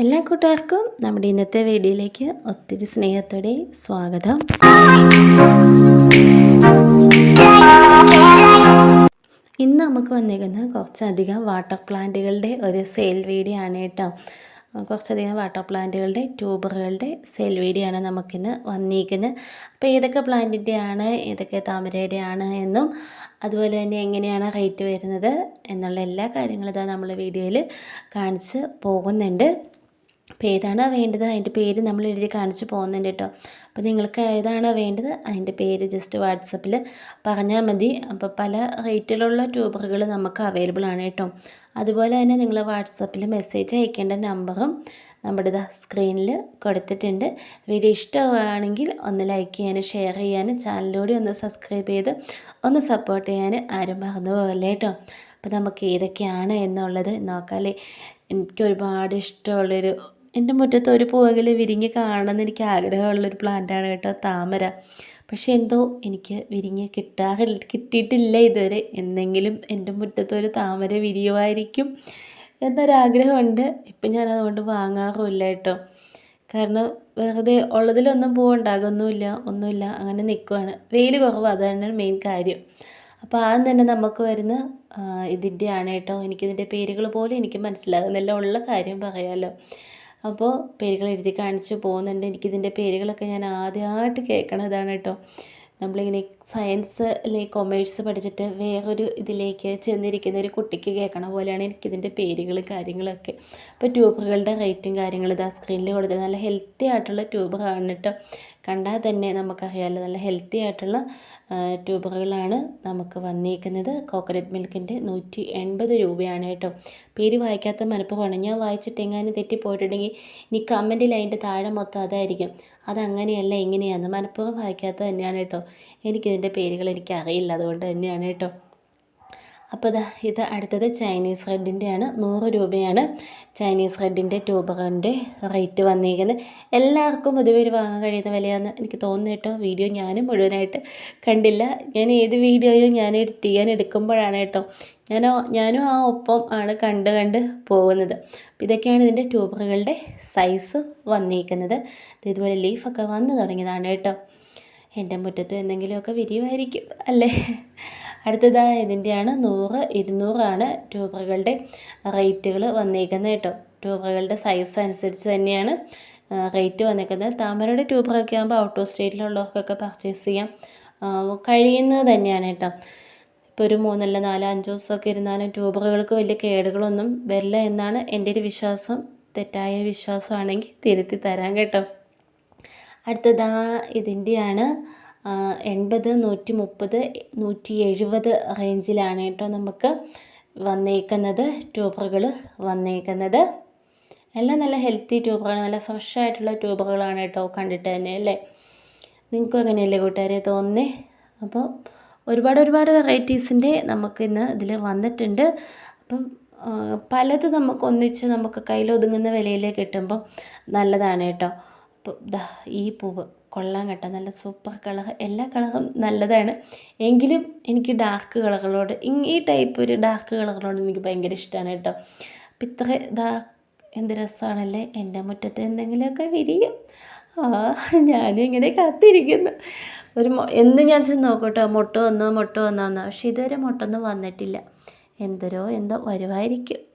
എല്ലാ കൂട്ടുകാർക്കും നമ്മുടെ ഇന്നത്തെ വീഡിയോയിലേക്ക് ഒത്തിരി സ്നേഹത്തോടെ സ്വാഗതം. ഇന്ന് നമുക്ക് വന്നിരിക്കുന്നത് കുറച്ചധികം വാട്ടർ പ്ലാന്റുകളുടെ ഒരു സെയിൽ വീഡിയോ ആണ് കേട്ടോ. കുറച്ചധികം വാട്ടർ പ്ലാന്റുകളുടെ ട്യൂബറുകളുടെ സെയിൽ വീഡിയോ ആണ് നമുക്കിന്ന് വന്നിരിക്കുന്നത്. അപ്പോൾ ഏതൊക്കെ പ്ലാന്റിന്റെ ആണ് ഏതൊക്കെ താമരയുടെ ആണ് എന്നും അതുപോലെ തന്നെ എങ്ങനെയാണ് റേറ്റ് വരുന്നത് എന്നുള്ള എല്ലാ കാര്യങ്ങളും ഇതാ നമ്മൾ വീഡിയോയിൽ കാണിച്ച് പോകുന്നുണ്ട്. അപ്പോൾ ഏതാണോ വേണ്ടത് അതിന്റെ പേര് നമ്മൾ എഴുതി കാണിച്ച് പോകുന്നുണ്ട് കേട്ടോ. അപ്പോൾ നിങ്ങൾക്ക് ഏതാണോ വേണ്ടത് അതിന്റെ പേര് ജസ്റ്റ് വാട്സപ്പിൽ പറഞ്ഞാൽ മതി. അപ്പോൾ പല റേറ്റിലുള്ള ട്യൂബറുകൾ നമുക്ക് അവൈലബിൾ ആണ് കേട്ടോ. അതുപോലെ തന്നെ നിങ്ങൾ വാട്സപ്പിൽ മെസ്സേജ് അയക്കേണ്ട നമ്പറും നമ്മുടെ സ്ക്രീനിൽ കൊടുത്തിട്ടുണ്ട്. വീഡിയോ ഇഷ്ടമാണെങ്കിൽ ഒന്ന് ലൈക്ക് ചെയ്യാനും ഷെയർ ചെയ്യാനും ചാനലിലൂടെ ഒന്ന് സബ്സ്ക്രൈബ് ചെയ്ത് ഒന്ന് സപ്പോർട്ട് ചെയ്യാൻ ആരും മറന്നു പോകല്ലേ കേട്ടോ. അപ്പോൾ നമുക്ക് ഏതൊക്കെയാണ് എന്നുള്ളത് നോക്കാമല്ലേ എനിക്ക് ഒരുപാട് ഇഷ്ടമുള്ളൊരു എന്റെ മുറ്റത്ത് ഒരു പൂവെങ്കിലും വിരിഞ്ഞ് കാണണമെന്ന് എനിക്ക് ആഗ്രഹമുള്ളൊരു പ്ലാന്റാണ് കേട്ടോ താമര. പക്ഷേ എന്തോ എനിക്ക് വിരിഞ്ഞ് കിട്ടാ കിട്ടിയിട്ടില്ല ഇതുവരെ. എന്നെങ്കിലും എന്റെ മുറ്റത്ത് ഒരു താമര വിരിയുമായിരിക്കും എന്നൊരാഗ്രഹമുണ്ട്. ഇപ്പം ഞാൻ അതുകൊണ്ട് വാങ്ങാറുമില്ല കേട്ടോ. കാരണം വെറുതെ ഉള്ളതിലൊന്നും പൂവുണ്ടാകൊന്നുമില്ല ഒന്നുമില്ല അങ്ങനെ നിൽക്കുവാണ് വെയിൽ കുറവ് അതാണ് മെയിൻ കാര്യം. അപ്പോൾ ആദ്യം തന്നെ നമുക്ക് വരുന്ന ഇതിന്റെയാണ് കേട്ടോ. എനിക്കിതിന്റെ പേരുകൾ പോലും എനിക്ക് മനസ്സിലാകുന്നില്ല. ഉള്ള കാര്യം പറയാമല്ലോ അപ്പോൾ പേരുകൾ എഴുതി കാണിച്ച് പോകുന്നുണ്ട്. എനിക്കിതിന്റെ പേരുകളൊക്കെ ഞാൻ ആദ്യമായിട്ട് കേൾക്കണതാണ് കേട്ടോ. നമ്മളിങ്ങനെ സയൻസ് അല്ലെങ്കിൽ കൊമേഴ്സ് പഠിച്ചിട്ട് വേറൊരു ഇതിലേക്ക് ചെന്നിരിക്കുന്ന ഒരു കുട്ടിക്ക് കേൾക്കണ പോലെയാണ് എനിക്കിതിന്റെ പേരുകൾ കാര്യങ്ങളൊക്കെ. അപ്പോൾ ട്യൂബറുകളുടെ റേറ്റും കാര്യങ്ങളും ഇതാ സ്ക്രീനിൽ കൊടുത്തത് നല്ല ഹെൽത്തി ആയിട്ടുള്ള ട്യൂബറാണ് കേട്ടോ കണ്ടാൽ തന്നെ നമുക്കറിയാമല്ലോ നല്ല ഹെൽത്തി ആയിട്ടുള്ള ട്യൂബറുകളാണ് നമുക്ക് വന്നിരിക്കുന്നത് കോക്കനട്ട് മിൽക്കിന്റെ നൂറ്റി എൺപത് രൂപയാണ് കേട്ടോ. പേര് വായിക്കാത്ത മനപ്പുറമാണ് ഞാൻ വായിച്ചിട്ട് എങ്ങാനും തെറ്റിപ്പോയിട്ടുണ്ടെങ്കിൽ ഇനി കമന്റിൽ അതിന്റെ താഴെ മൊത്തം അതായിരിക്കും. അതങ്ങനെയല്ല എങ്ങനെയാണ് മനപ്പുറം വായിക്കാത്ത തന്നെയാണ് കേട്ടോ. എനിക്കിതിന്റെ പേരുകൾ എനിക്ക് അറിയില്ല അതുകൊണ്ട് തന്നെയാണ് കേട്ടോ. അപ്പോൾ ഇതാ ഇത് അടുത്തത് ചൈനീസ് റെഡിന്റെയാണ്. നൂറ് രൂപയാണ് ചൈനീസ് റെഡിന്റെ ട്യൂബറിന്റെ റേറ്റ് വന്നിരിക്കുന്നത്. എല്ലാവർക്കും പൊതുവെ ഒരു വാങ്ങാൻ കഴിയുന്ന വിലയാണെന്ന് എനിക്ക് തോന്നുന്നു കേട്ടോ. വീഡിയോ ഞാനും മുഴുവനായിട്ട് കണ്ടില്ല. ഞാൻ ഏത് വീഡിയോയും ഞാൻ എഡിറ്റ് ചെയ്യാൻ എടുക്കുമ്പോഴാണ് കേട്ടോ. ഞാൻ ഞാനും ആ ഒപ്പം ആണ് കണ്ട് കണ്ട് പോകുന്നത്. ഇതൊക്കെയാണ് ഇതിന്റെ ട്യൂബറുകളുടെ സൈസ് വന്നിരിക്കുന്നത്. ഇതുപോലെ ലീഫൊക്കെ വന്നു തുടങ്ങിയതാണ് കേട്ടോ. എന്റെ മുറ്റത്തും എന്തെങ്കിലുമൊക്കെ വിരിയുമായിരിക്കും അല്ലേ? അടുത്തതായി ഇതിന്റെയാണ് നൂറ് ഇരുന്നൂറാണ് ട്യൂബറുകളുടെ റേറ്റുകൾ വന്നേക്കുന്നത് കേട്ടോ. ട്യൂബറുകളുടെ സൈസ് അനുസരിച്ച് തന്നെയാണ് റേറ്റ് വന്നേക്കുന്നത്. താമരയുടെ ട്യൂബറൊക്കെ ആകുമ്പോൾ ഔട്ട് ഓഫ് സ്റ്റേറ്റിലുള്ളവർക്കൊക്കെ പർച്ചേസ് ചെയ്യാം. കഴിയുന്നത് തന്നെയാണ് കേട്ടോ. ഇപ്പോൾ ഒരു മൂന്നല്ല നാലോ അഞ്ചോ ദിവസമൊക്കെ ഇരുന്നാലും ട്യൂബറുകൾക്ക് വലിയ കേടുകളൊന്നും വരില്ല എന്നാണ് എന്റെ ഒരു വിശ്വാസം. തെറ്റായ വിശ്വാസമാണെങ്കിൽ തിരുത്തി തരാം കേട്ടോ. അടുത്തതാ ഇതിന്റെയാണ് എൺപത് നൂറ്റി മുപ്പത് നൂറ്റി എഴുപത് റേഞ്ചിലാണ് കേട്ടോ നമുക്ക് വന്നേക്കുന്നത് ട്യൂബറുകൾ വന്നേക്കുന്നത്. എല്ലാം നല്ല ഹെൽത്തി ട്യൂബറുകളാണ് നല്ല ഫ്രഷ് ആയിട്ടുള്ള ട്യൂബറുകളാണ് കേട്ടോ കണ്ടിട്ട് തന്നെ അല്ലേ? നിങ്ങൾക്കും അങ്ങനെയല്ലേ കൂട്ടുകാരെ തോന്നുന്നേ? അപ്പോൾ ഒരുപാട് ഒരുപാട് വെറൈറ്റീസിന്റെ നമുക്ക് ഇന്ന് ഇതിൽ വന്നിട്ടുണ്ട്. അപ്പം പലത് നമുക്ക് ഒന്നിച്ച് നമുക്ക് കയ്യിലൊതുങ്ങുന്ന വിലയിൽ കിട്ടുമ്പോൾ നല്ലതാണ് കേട്ടോ. ദാ ഈ പൂവ്. കൊള്ളാൻ കേട്ടോ. നല്ല സൂപ്പർ കളർ എല്ലാ കളറും നല്ലതാണ്. എങ്കിലും എനിക്ക് ഡാർക്ക് കളറുകളോട് ഈ ടൈപ്പ് ഒരു ഡാർക്ക് കളറുകളോട് എനിക്ക് ഭയങ്കര ഇഷ്ടമാണ് കേട്ടോ. അപ്പം ഇത്ര ഇതാ എന്ത് രസമാണല്ലേ എന്റെ മുറ്റത്ത് എന്തെങ്കിലുമൊക്കെ വിരിയും. ആ ഞാനും ഇങ്ങനെ കാത്തിരിക്കുന്നു. ഒരു എന്ന് ഞാൻ ചെന്ന് നോക്കട്ടോ. മുട്ട വന്നോ മുട്ട വന്നോ എന്നോ. പക്ഷെ ഇതുവരെ മുട്ടൊന്നും വന്നിട്ടില്ല. എന്തോരോ എന്തോ വരുമായിരിക്കും